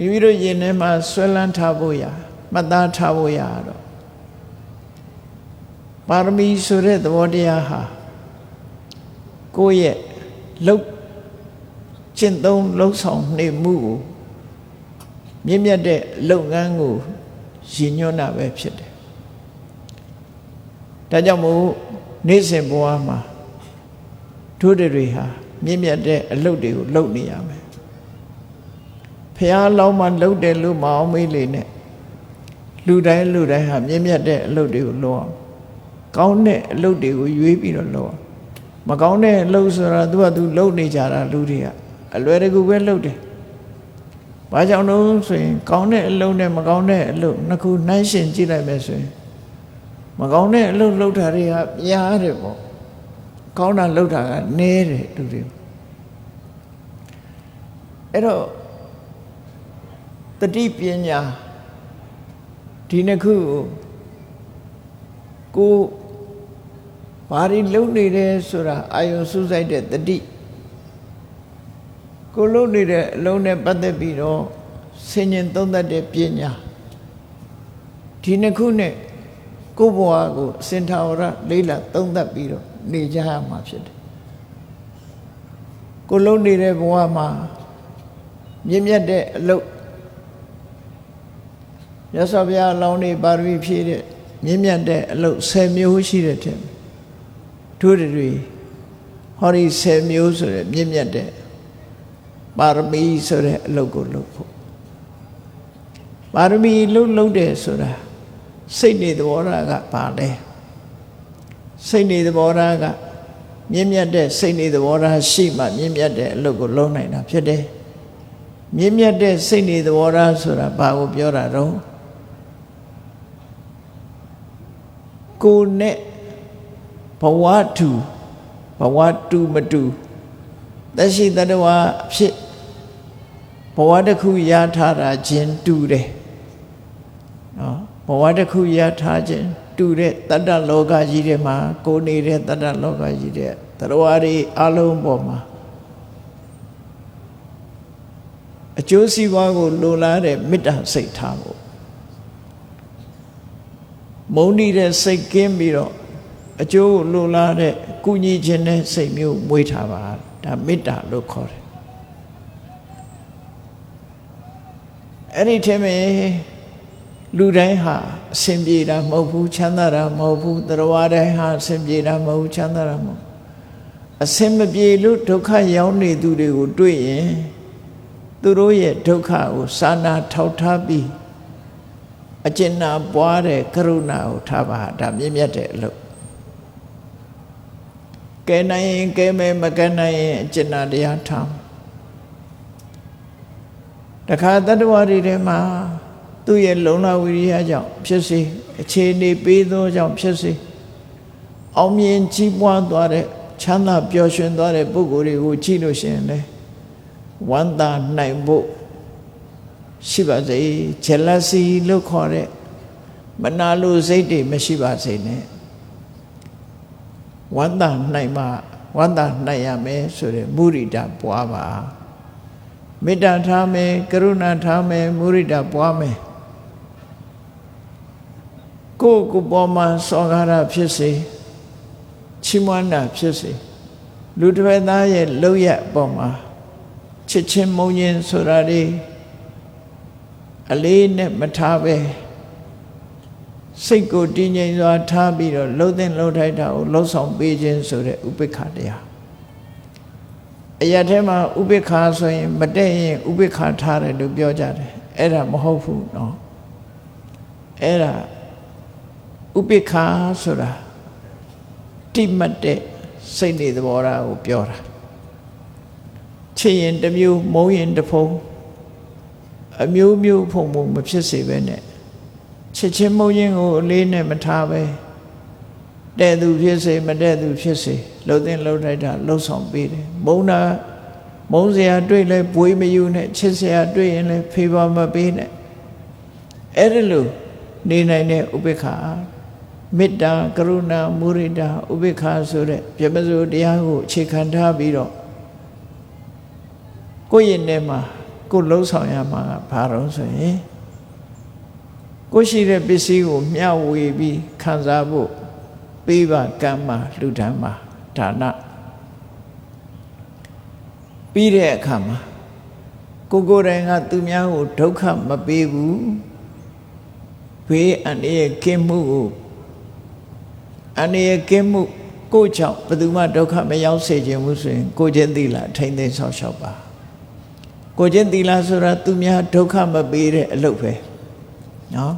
မိမိတို့ရင်ထဲမှာဆွဲလန်းထားဖို့ရမှတ်သားထားဖို့ရတော့ပါရမီဆိုတဲ့သဘောတရားဟာကိုယ့်ရဲ့လှုပ်ကျင့်သုံးလှုပ်ဆောင်နေမှုကိုမြင့်မြတ်တဲ့လုပ်ငန်းကိုရည်ညွှန်းတာပဲဖြစ်တယ်ဒါကြောင့်မို့နေ့စဉ်ဘဝမှာတို့တွေဟာမြင့်မြတ်တဲ့အလုပ်တွေကိုလုပ်နေရမယ် ဖះလောင်းမှလုပ်တယ်လို့မအောင်မေးလေနဲ့လူတိုင်းလူတိုင်းဟာမြင့်မြတ်တဲ့အလုပ်တွေကိုလုပ်အောင်ကောင်းတဲ့အလုပ်တွေကိုရွေးပြီးတော့လုပ်အောင်မကောင်းတဲ့အလုပ်ဆိုတာသူကသူလုပ်နေကြတာလူတွေကအလွယ်တကူပဲလုပ်တယ်ဘာကြောင့်လို့ဆိုရင်ကောင်းတဲ့အလုပ်နဲ့မကောင်းတဲ့အလုပ်နှစ်ခုနှိုင်းယှဉ်ကြည့်လိုက်မယ်ဆိုရင်မကောင်းတဲ့အလုပ်လုပ်တာတွေကများတယ်ပေါ့ကောင်းတာလုပ်တာကနည်းတယ်လူတွေအဲ့တော့ တတိပညာဒီနှစ်ခုကိုကိုဘာတွေလုံနေတယ်ဆိုတာအာယုံစူးစိုက်တဲ့တတိကိုလုံနေတဲ့အလုံးနဲ့ပတ်သက်ပြီးတော့ဆင်ញင်သုံးသပ်တဲ့ပညာဒီနှစ်ခုနဲ့ကိုယ့်ဘဝကိုအစင်ထာဝရလေးလာသုံးသပ်ပြီးတော့နေကြရမှာဖြစ်တယ်ကိုလုံနေတဲ့ဘဝမှာမြင့်မြတ်တဲ့အလုပ် ရသော်ဘုရားအလောင်းနေပါရမီဖြည့်တဲ့မြင့်မြတ်တဲ့အလုပ်10မျိုးရှိတဲ့တဲ့တို့တွေဟောဒီ10မျိုးဆိုတဲ့မြင့်မြတ်တဲ့ပါရမီဆိုတဲ့အလုပ်ကိုလုပ်ဖို့ပါရမီလုပ်လုပ်တယ်ဆိုတာစိတ်နေသဘောထားကပါလဲစိတ်နေသဘောထားကမြင့်မြတ်တဲ့စိတ်နေသဘောထားရှိမှမြင့်မြတ်တဲ့အလုပ်ကိုလုပ်နိုင်တာဖြစ်တယ်မြင့်မြတ်တဲ့စိတ်နေသဘောထားဆိုတာဘာကိုပြောတာတော့ ကိုနဲ့ဘဝတူဘဝတူမတူသက်ရှိတတဝအဖြစ်ဘဝတစ်ခုရထားတာချင်းတူတယ်နော်ဘဝတစ်ခုရထားခြင်းတူတဲ့တတ္တလောကကြီးထဲမှာကိုနေတဲ့တတ္တလောကကြီးတဲ့တရဝရီအလုံးပေါ်မှာအကျိုးစီးပွားကိုလိုလားတဲ့မေတ္တာစိတ်ထားဖို့ မုန်းနေတဲ့စိတ်ကင်းပြီးတော့အကျိုးကိုလိုလားတဲ့ကုညီခြင်းနဲ့စိတ်မျိုးမွေးထားပါဒါမေတ္တာလို့ခေါ်တယ်အဲ့ဒီထဲမှာလူတိုင်းဟာအစဉ်ပြေတာမဟုတ်ဘူးချမ်းသာတာမဟုတ်ဘူးတရဝတိုင်းဟာအစဉ်ပြေတာမဟုတ်ဘူးချမ်းသာတာမဟုတ်အစဉ်မပြေလို့ဒုက္ခရောက်နေသူတွေကိုတွေ့ရင်သူတို့ရဲ့ဒုက္ခကိုစာနာထောက်ထားပြီး အကျဉ်းနာပွားတဲ့ကရုဏာကိုထားပါဒါမြင့်မြတ်တဲ့အလုပ်ကဲနိုင်ရင်ကဲမယ်မကဲနိုင်ရင်အကျဉ်းနာတရားထားတခါတတ္တဝါတွေထဲမှာသူ့ရဲ့လုံလဝိရိယကြောင့်ဖြစ်စေအခြေအနေပေးသောကြောင့်ဖြစ်စေအောင်မြင်ကြီးပွားသွားတဲ့ချမ်းသာပျော်ရွှင်သွားတဲ့ပုဂ္ဂိုလ်တွေကိုကြည့်လို့ရှိရင်လေဝမ်းသာနိုင်ဖို့ ရှိပါစေ jealousy လို့ခေါ်တဲ့မနာလိုစိတ်တွေမရှိပါစေနဲ့ဝမ်းသာနိုင်မှဝမ်းသာနိုင်ရမယ်ဆိုတဲ့မုရိဒပွားပါမေတ္တာထားမယ်ကရုဏာထားမယ်မုရိဒပွားမယ်ကိုယ်ကိုယ်ပေါ်မှာစောကားတာဖြစ်စေချီးမွမ်းတာဖြစ်စေလူတစ်ဖက်သားရဲ့လောက်ရအပေါ်မှာချစ်ချင်းမုန်းခြင်းဆိုတာတွေ အလေးနဲ့မထားပဲစိတ်ကိုတည်ငြိမ်စွာထားပြီးတော့လှုပ်တဲ့လှုပ်ထိုက်တာကိုလှုပ်ဆောင်ပေးခြင်းဆိုတဲ့ဥပိ္ပခတရားအရာထဲမှာဥပိ္ပခဆိုရင်မတက်ရင်ဥပိ္ပခထားတယ်လို့ပြောကြတယ်အဲ့ဒါမဟုတ်ဘူးเนาะအဲ့ဒါဥပိ္ပခဆိုတာတိမတ်တဲ့စိတ်နေသဘောထားကိုပြောတာချစ်ရင်တစ်မျိုးမုန်းရင်တစ်ဖုံ အမျိုးမျိုးဖုံဖုံမဖြစ်စေပဲနဲ့ချစ်ချင်းမုန်းခြင်းကိုအလေးနဲ့မထားပဲတဲ့သူဖြစ်စေမတဲ့သူဖြစ်စေလှုပ်တဲ့လှုပ်လိုက်တာလှုပ်ဆောင်ပေးတယ်မုန်းတာမုန်းစရာတွေ့လဲပွေးမယူနဲ့ချစ်စရာတွေ့ရင်လဲဖေးပါမပေးနဲ့အဲ့ဒါလို့နေနိုင်တဲ့ဥပေက္ခမေတ္တာကရုဏာမုရိဒာဥပေက္ခဆိုတဲ့ပြမစိုးတရားကိုအခြေခံထားပြီးတော့ကိုယ့်ရဲ့နဲ့မှာ ကိုလှုပ်ဆောင်ရမှာကဘာလို့ဆိုရင်ကိုရှိတဲ့ပစ္စည်းကိုမျှဝေပြီးခံစားဖို့ပေးပါကမ်းပါလှူဒန်းပါဒါနပြီးတဲ့အခါမှာကိုကိုယ်တိုင်ကသူများကိုဒုက္ခမပေးဘူးဘေးအန္တရာယ်ကင်းမှုကိုအန္တရာယ်ကင်းမှုကိုကြောင့်ဘယ်သူမှဒုက္ခမရောက်စေခြင်းဘူးဆိုရင်ကိုချင်းသီလထိမ့်သိမ်းဆောက်ရှောက်ပါ ကိုချင်းသီလဆိုတာသူများဒုက္ခမပေးတဲ့အလုပ်ပဲနော်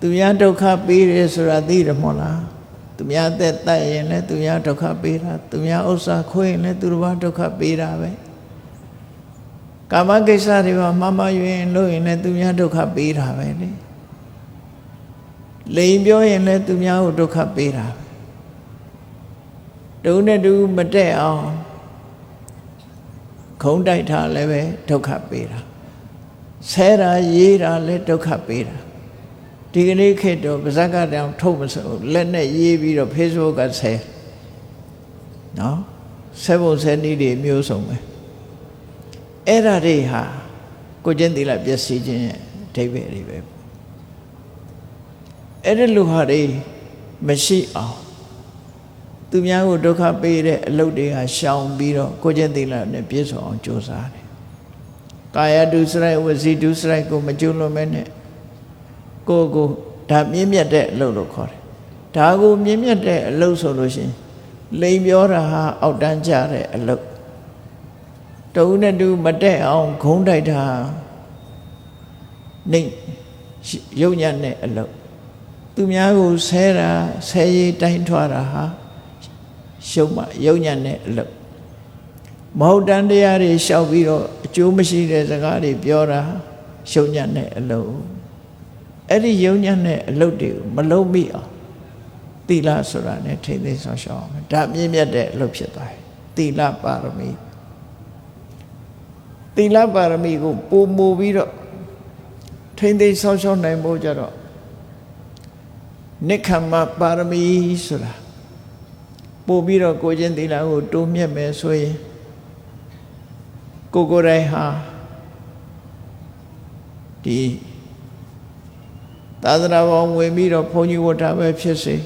သူများဒုက္ခပေးတယ်ဆိုတာသိတယ်မဟုတ်လားသူများအသက်တတ်ရင်လည်းသူများဒုက္ခပေးတာသူများဥစ္စာခွေးရင်လည်းသူတစ်ပါးဒုက္ခပေးတာပဲကာမကိစ္စတွေမှာမမယွင်လို့ရင်လည်းသူများဒုက္ခပေးတာပဲလေလိန်ပြောရင်လည်းသူများကိုဒုက္ခပေးတာပဲတုံးနဲ့တူမတက်အောင် ခုံးတိုက်ထားလည်းပဲဒုက္ခပေးတာဆဲတာရေးတာလည်းဒုက္ခပေးတာဒီကနေ့ခေတ်တော့ပါဇက်ကတောင်ထုတ်မစို့လက်နဲ့ရေးပြီးတော့ Facebook ကဆဲနော်ဆဲဖို့ဆဲနည်းတွေမျိုးစုံပဲအဲ့ဒါတွေဟာကိုကျင့်သီလပျက်စီးခြင်းရဲ့အဓိပ္ပာယ်တွေပဲအဲ့ဒီလူဟာတွေမရှိအောင် သူများကိုဒုက္ခပေးတဲ့အလုပ်တွေကရှောင်ပြီးတော့ကိုကျင့်သီလနဲ့ပြည့်စုံအောင်ကြိုးစားတယ်ကာယဒုစရိုက်ဝစီဒုစရိုက်ကိုမကျွလွန်မဲနဲ့ကိုကိုဒါမြင့်မြတ်တဲ့အလုပ်လို့ခေါ်တယ်ဒါကိုမြင့်မြတ်တဲ့အလုပ်ဆိုလို့ရှိရင်လိန်ပြောတာဟာအောက်တန်းကြတဲ့အလုပ်တုံးနဲ့တူမတက်အောင်ဂုံးတိုက်တာနေရုပ်ညံ့တဲ့အလုပ်သူများကိုဆဲတာဆဲရည်တိုင်းထွားတာဟာ ရှုံးမရုပ်ညံ့တဲ့အလုပ်မဟုတ်တန်တရားတွေရှောက်ပြီးတော့အကျိုးမရှိတဲ့စကားတွေပြောတာရှုံးညံ့တဲ့အလုပ်အဲ့ဒီယုံညံ့တဲ့အလုပ်တွေကိုမလုံးမိအောင်သီလဆိုတာ ਨੇ ထိမ့်သိမ်းဆောင်ရှောက်အောင်ဒါမြင့်မြတ်တဲ့အလုပ်ဖြစ်သွားတယ်သီလပါရမီသီလပါရမီကိုပုံမူပြီးတော့ထိမ့်သိမ်းဆောင်ရှောက်နိုင်ဖို့ကြတော့နိခမ္မပါရမီဆိုတာ ပို့ပြီးတော့ကိုချင်းသီလကိုတိုးမြတ်မယ်ဆိုရင်ကိုကိုယ်တိုင်ဟာဒီသာသနာပေါင်းဝင်ပြီးတော့ဘုန်းကြီးဝတ်တာပဲဖြစ်စေ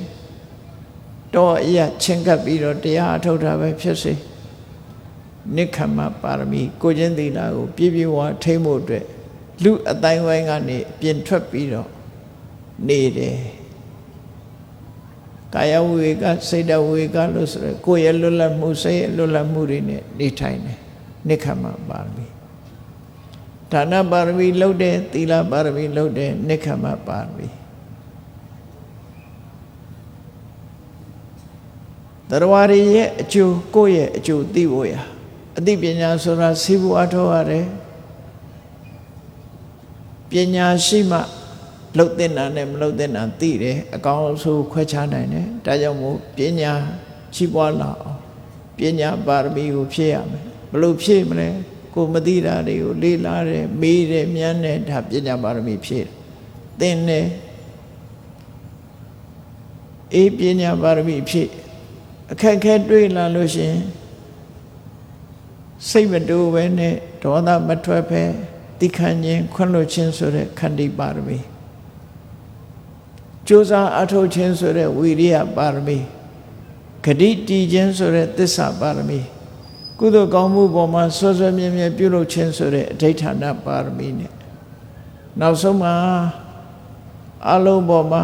တော့အရာချင်းကပ်ပြီးတော့တရားအထုတ်တာပဲဖြစ်စေနိခမပါရမီကိုချင်းသီလကိုပြည့်ပြည့်ဝထိမ့်ဖို့အတွက်လူအတိုင်းဝိုင်းကနေပြင်ထွက်ပြီးတော့နေတယ် ကာယဝေကစိတ်တဝေကလို့ဆိုရယ်ကိုယ်ရဲ့လွတ်လပ်မှုစိတ်ရဲ့လွတ်လပ်မှုတွေနဲ့နေထိုင်တယ်နိခမပါရမီဒါနပါရမီလှုပ်တယ်သီလပါရမီလှုပ်တယ်နိခမပါရမီတရားရည်ရဲ့အကျိုးကိုယ့်ရဲ့အကျိုးသိဖို့ရအသိပညာဆိုတာစီးပွားထောရတယ်ပညာရှိမှ လှုပ်တဲ့နာနဲ့မလှုပ်တဲ့နာသိတယ်အကောင်းဆိုခွဲခြားနိုင်တယ်ဒါကြောင့်မို့ပညာရှိပွားလာအောင်ပညာပါရမီကိုဖြည့်ရမယ်ဘလို့ဖြည့်မလဲကိုမသိတာတွေကိုလေးလာတယ်မေးတယ်မြန်းတယ်ဒါပညာပါရမီဖြည့်သင်တယ်အေးပညာပါရမီဖြည့်အခက်ခဲတွေ့လာလို့ရှင်စိတ်မတိုးပဲနဲ့ဒေါသမထွက်ပဲတိခဏ်ချင်းခွင့်လွှတ်ခြင်းဆိုတဲ့ခန္တီပါရမီ ကြိုးစားအထောက်ခြင်းဆိုတဲ့ဝိရိယပါရမီဂတိတည်ခြင်းဆိုတဲ့သစ္စာပါရမီကုသိုလ်ကောင်းမှုပေါ်မှာဆွဆွမြဲမြဲပြုလုပ်ခြင်းဆိုတဲ့အဋိဌာဏပါရမီနဲ့နောက်ဆုံးမှာအလုံးပေါ်မှာ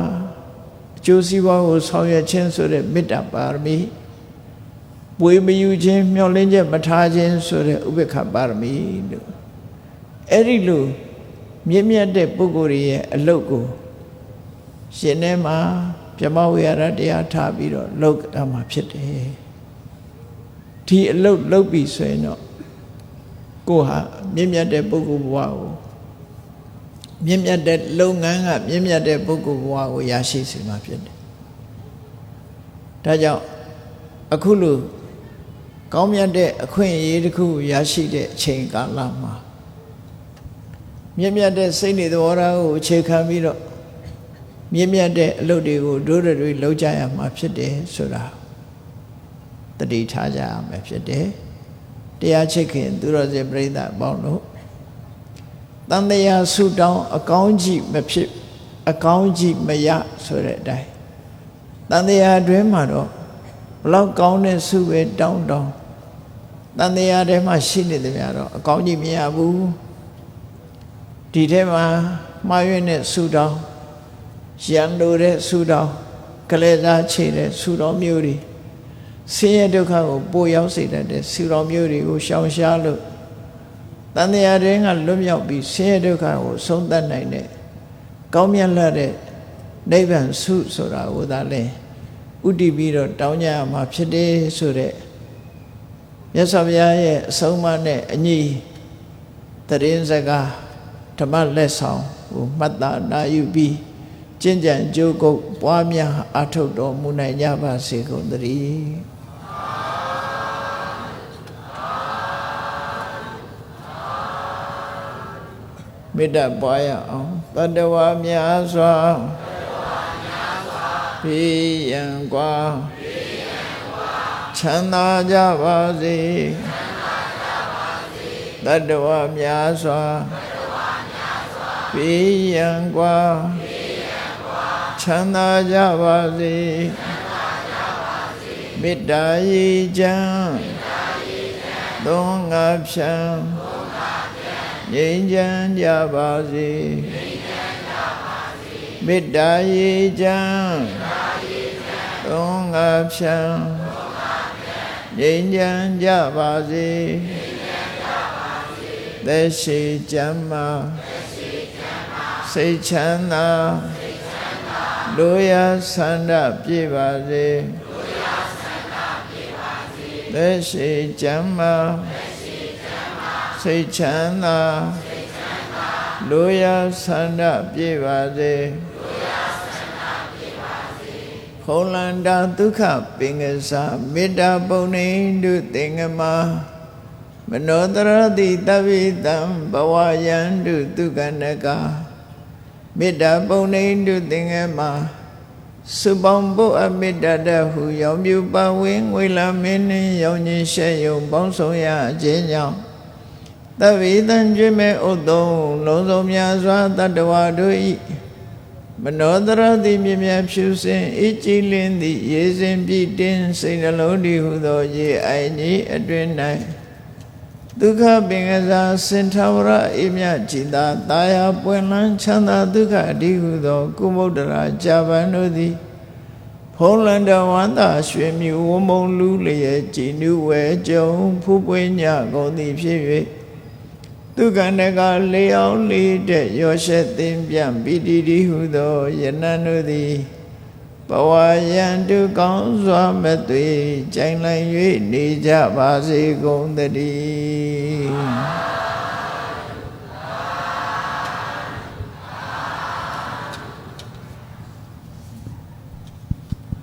အကျိုးစီးပွားကိုဆောင်ရွက်ခြင်းဆိုတဲ့မေတ္တာပါရမီပွေမယူခြင်းမျှော်လင့်ချက်မထားခြင်းဆိုတဲ့ဥပေက္ခပါရမီလို့အဲ့ဒီလိုမြင့်မြတ်တဲ့ပုဂ္ဂိုလ်ရဲ့အလုတ်ကို ရှင်ထဲမှာပြမဝေရတရားထားပြီးတော့လောက်ရမှာဖြစ်တယ်ဒီအလုတ်လုတ်ပြီဆိုရင်တော့ကိုဟာမြင့်မြတ်တဲ့ပုဂ္ဂိုလ်ဘဝကိုမြင့်မြတ်တဲ့လုပ်ငန်းကမြင့်မြတ်တဲ့ပုဂ္ဂိုလ်ဘဝကိုရရှိစေမှာဖြစ်တယ်ဒါကြောင့်အခုလိုကောင်းမြတ်တဲ့အခွင့်အရေးတစ်ခုရရှိတဲ့အချိန်ကာလမှာမြင့်မြတ်တဲ့စိတ်နေသဘောထားကိုအခြေခံပြီးတော့ မြင့်မြတ်တဲ့အလုပ်တွေကိုဒုရတွေလုပ်ကြရမှာဖြစ်တယ်ဆိုတာတတိထားကြရမယ်ဖြစ်တယ်တရားချစ်ခင်သူတော်စင်ပြိဿအပေါင်းတို့တန်တရားဆုတောင်းအကောင်းကြီးမဖြစ်အကောင်းကြီးမရဆိုတဲ့အတိုင်းတန်တရားအတွင်းမှာတော့ဘလောက်ကောင်းတဲ့ဆုပဲတောင်းတောင်းတန်တရားထဲမှာရှိနေတယ်များတော့အကောင်းကြီးမရဘူးဒီထဲမှာမှားရွံ့တဲ့ဆုတောင်း ရန်လိုတဲ့ဆုတောင်းကလေးစားချေတဲ့ဆုတောင်းမျိုးတွေဆင်းရဲဒုက္ခကိုပိုရောက်စေတတ်တဲ့ဆုတောင်းမျိုးတွေကိုရှောင်ရှားလို့တန်တရားတွေကလွတ်မြောက်ပြီးဆင်းရဲဒုက္ခကိုဆုံးသတ်နိုင်တဲ့ကောင်းမြတ်လာတဲ့နိဗ္ဗာန်ဆုဆိုတာကိုသာလဲဥတည်ပြီးတော့တောင်းကြရမှာဖြစ်တယ်ဆိုတဲ့မြတ်စွာဘုရားရဲ့အဆုံးအမနဲ့အညီတရင်စကားဓမ္မလက်ဆောင်ကိုမှတ်သားနာယူပြီး ကျင့်ကြံကြိုးကုပ်ပွားများအထောက်တော်မူနိုင်ကြပါစေကုန်သတည်းမေတ္တာပွားရအောင်တတဝါများစွာပြေရန်ကွာချမ်းသာကြပါစေတတဝါများစွာပြေရန်ကွာ ချမ်းသာကြပါစေမေတ္တာရေချမ်းသုံးငါဖြံငြိမ်းချမ်းကြပါစေမေတ္တာရေချမ်းသုံးငါဖြံငြိမ်းချမ်းကြပါစေသက်ရှိချမ်းမာစိတ်ချမ်းသာ လူရဆန္ဒပြေပါစေသက်ရှိချမ်းမာစိတ်ချမ်းသာလူရဆန္ဒပြေပါစေဖုံးလန္တာဒုက္ခပင်ကစားမေတ္တာပုံနေတုသင်္ကမမနောတရတိတဗ္ဗိတံဘဝယန္တုဒုက္ခနကာ မေတ္တာပုံနေတုသင်္ကမစုပေါင်းဖို့အမေတ္တာတဟုရောင်ပြူပဝင်းငွေလာမင်းနှင့်ရောင်ခြင်းရှဲ့ယုံပေါင်းဆောင်ရအခြင်းကြောင့်တဗ္ဗိတံကျွေးမဲ့ဥသုံးလုံးစုံများစွာတတ္တဝါတို့ဤမနောတရတိမြမြဖြူစင်အကြည်လင်းသည့်ရေစင်ပြည့်တင်းစိတ်နှလုံးတည်ဟုသောရေအိုင်ကြီးအတွင်၌ ဒုက္ခပင်ကစားစင်ထဝရအိမြကြည်သာတာယာပွင့်လန်းချမ်းသာဒုက္ခအဓိဟုသော ကုမုဒ္ဒရာဂျာဗန်တို့သည်ဖုံးလန္တဝန္တာရွှေမြူဝမုံလူလျက်ကြည်နုဝဲကြုံဖူးပွင့်ညကုန်သည်ဖြစ်၍ဒုက္ခနကလေအောင်လေးတဲ့ရောရှက်သင်ပြန်ပိတိတိဟုသောယနန်တို့သည် ဘဝယံတုကောင်းစွာမသွေကြိုင်လိုက်၍နေကြပါစေကုန်သတည်း